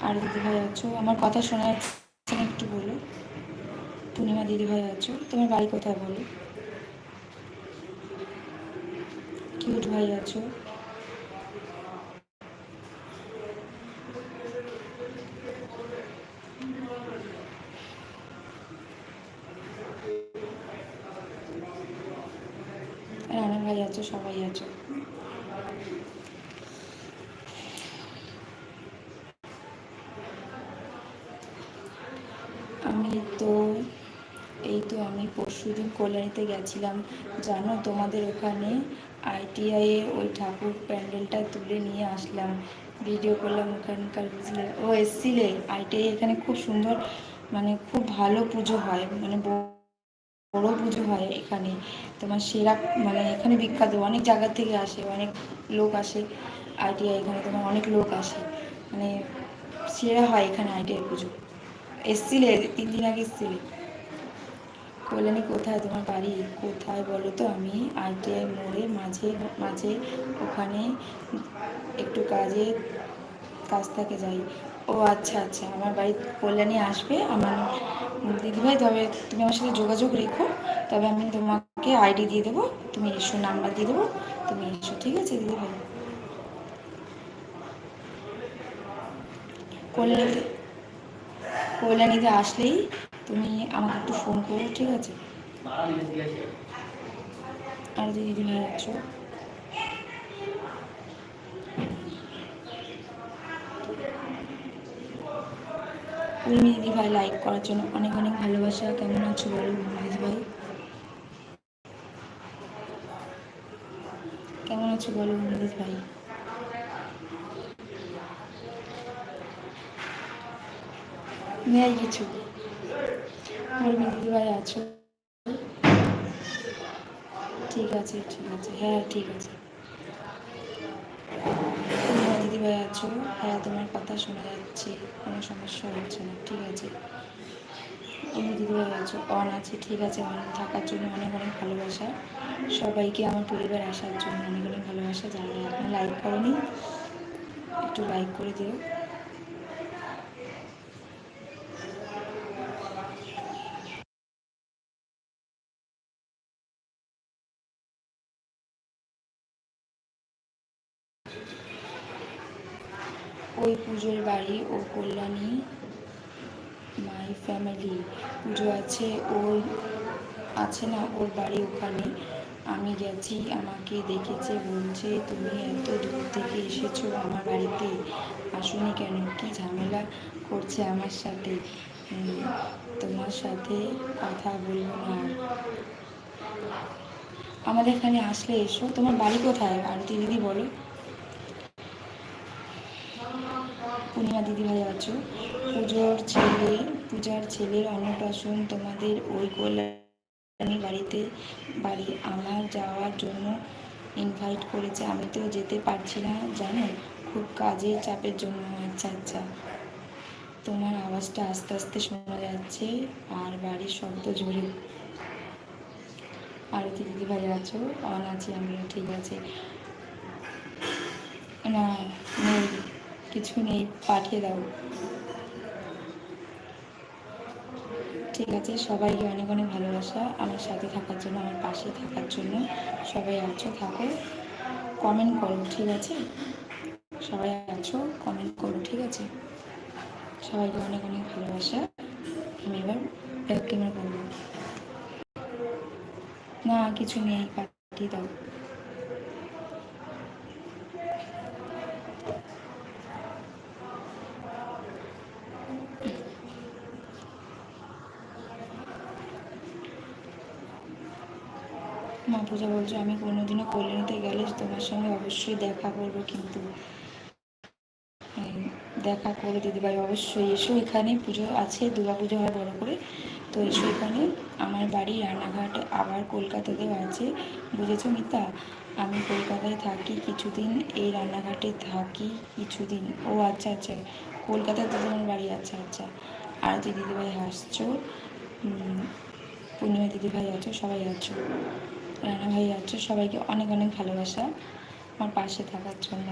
আর দিদিভাই আছো? আমার কথা শোনা যাচ্ছে না একটু বলো। পূর্ণিমা দিদিভাই আছো? তোমার বাড়ি কোথায় বলো? কিউট ভাই আছো? রানা ভাই আছো? সবাই আছো? আমি তো, এই তো আমি পরশুদিন কল্যাণীতে গেছিলাম। জানো, তোমাদের ওখানে আইটিআইয়ে ওই ঠাকুর প্যান্ডেলটা তুলে নিয়ে আসলাম। ভিডিও করলাম ওখানকার বুঝলে। ও এসছিলে। আইটিআই এখানে খুব সুন্দর মানে খুব ভালো পুজো হয় মানে বড় পুজো হয় এখানে। তোমার সেরা মানে এখানে বিখ্যাত। অনেক জায়গা থেকে আসে, অনেক লোক আসে আইটিআই এখানে। তোমার অনেক লোক আসে। মানে সেরা হয় এখানে আইটিআই পুজো। এসছিলে, তিন দিন আগে এসছিলে। কল্যাণী, কোথায় তোমার বাড়ি? কোথায় বলো তো? আমি আইটিআই মোড়ে মাঝে মাঝে ওখানে একটু কাজে, কাজ থাকে যাই। ও আচ্ছা আচ্ছা আমার বাড়ি কল্যাণী আসবে। আমার দিদিভাই, তবে তুমি আমার সাথে যোগাযোগ রেখো। তবে আমি তোমাকে আইডি দিয়ে দেবো। তুমি এসো, নাম্বার দিয়ে দেবো। তুমি এসো, ঠিক আছে দিদিভাই? কল্যাণীতে কল্যাণীতে আসলেই তুমি আমাকে একটু ফোন করো, ঠিক আছে? আর দিদি ভাই আছো উর্মি দিদি ভাই লাইক করার জন্য অনেক অনেক ভালোবাসা। কেমন আছো বলো উর্মি ভাই কেমন আছো বলো উর্মি দিদি ভাই নেই কিছু উর্মি দিদি ভাই আছো। ঠিক আছে ঠিক আছে। হ্যাঁ ঠিক আছে। দিদিভাই আছো। হ্যাঁ তোমার কথা শোনা যাচ্ছে। কোনো সমস্যা হচ্ছে না, ঠিক আছে। তুমি দিদিভাই আছো। অন আছে, ঠিক আছে। অন থাকার জন্য অনেক অনেক ভালোবাসা। সবাইকে আমার পরিবার আসার জন্য অনেক অনেক ভালোবাসা। যারা এখন লাইক করেনি, একটু লাইক করে দিও। ওই পুজোর বাড়ি ও কল্যাণী মাই ফ্যামিলি পুজো আছে ওই আছে না, ওর বাড়ি ওখানে। আমি গেছি, আমাকে দেখেছে, বলছে, তুমি এত দূর থেকে এসেছ আমার বাড়িতে। আসুনি কেন? কি ঝামেলা করছে আমার সাথে? তোমার সাথে কথা বলব না। আমাদের এখানে আসলে এসো। তোমার বাড়ি কোথায়? আর দিদি বলো। পূর্ণিমা দিদিভাই আছো? পুজোর ছেলে, পূজার ছেলের অন্নপ্রাশন তোমাদের ওই কল্যাণী বাড়িতে, বাড়ি আমার যাওয়ার জন্য ইনভাইট করেছে। আমি তো যেতে পারছি না, জানো? খুব কাজের চাপের জন্য। আচ্ছা আচ্ছা। তোমার আওয়াজটা আস্তে আস্তে শোনা যাচ্ছে আর বাড়ির শব্দ জোরে। আরতি দিদিভাই আছো? অন আছি আমিও, ঠিক আছে। না কিছু নেই পাঠিয়ে দাও। ঠিক আছে, সবাইকে অনেক অনেক ভালোবাসা। আমার সাথে থাকার জন্য, আমার পাশে থাকার জন্য সবাই আছো, থাকো কমেন্ট করো, ঠিক আছে? সবাই আছো কমেন্ট করো, ঠিক আছে? সবাইকে অনেক অনেক ভালোবাসা। আমি এবার ব্যাক ক্যামেরা করব না, কিছু নেই, পাঠিয়ে দাও। মা পূজা বলছো, আমি কোনোদিনও কল্যাণীতে গেলে তোমার সঙ্গে অবশ্যই দেখা করব কিন্তু। দেখা করে দিদিভাই, অবশ্যই এসো এখানে। পুজো আছে, দুর্গা পুজো হয় বড় করে। তো এসো এখানে। আমার বাড়ি রানাঘাট আবার কলকাতাতেও আছে। বুঝেছ মিতা? আমি কলকাতায় থাকি কিছুদিন, এই রান্নাঘাটে থাকি কিছুদিন। ও আচ্ছা আচ্ছা। কলকাতাতে তোমার বাড়ি আচ্ছা আচ্ছা। আর দিদিভাই হাসছো পূর্ণিমা দিদিভাই আছো, সবাই আছো। রানা ভাই সবাইকে অনেক অনেক ভালোবাসা আমার পাশে থাকার জন্য।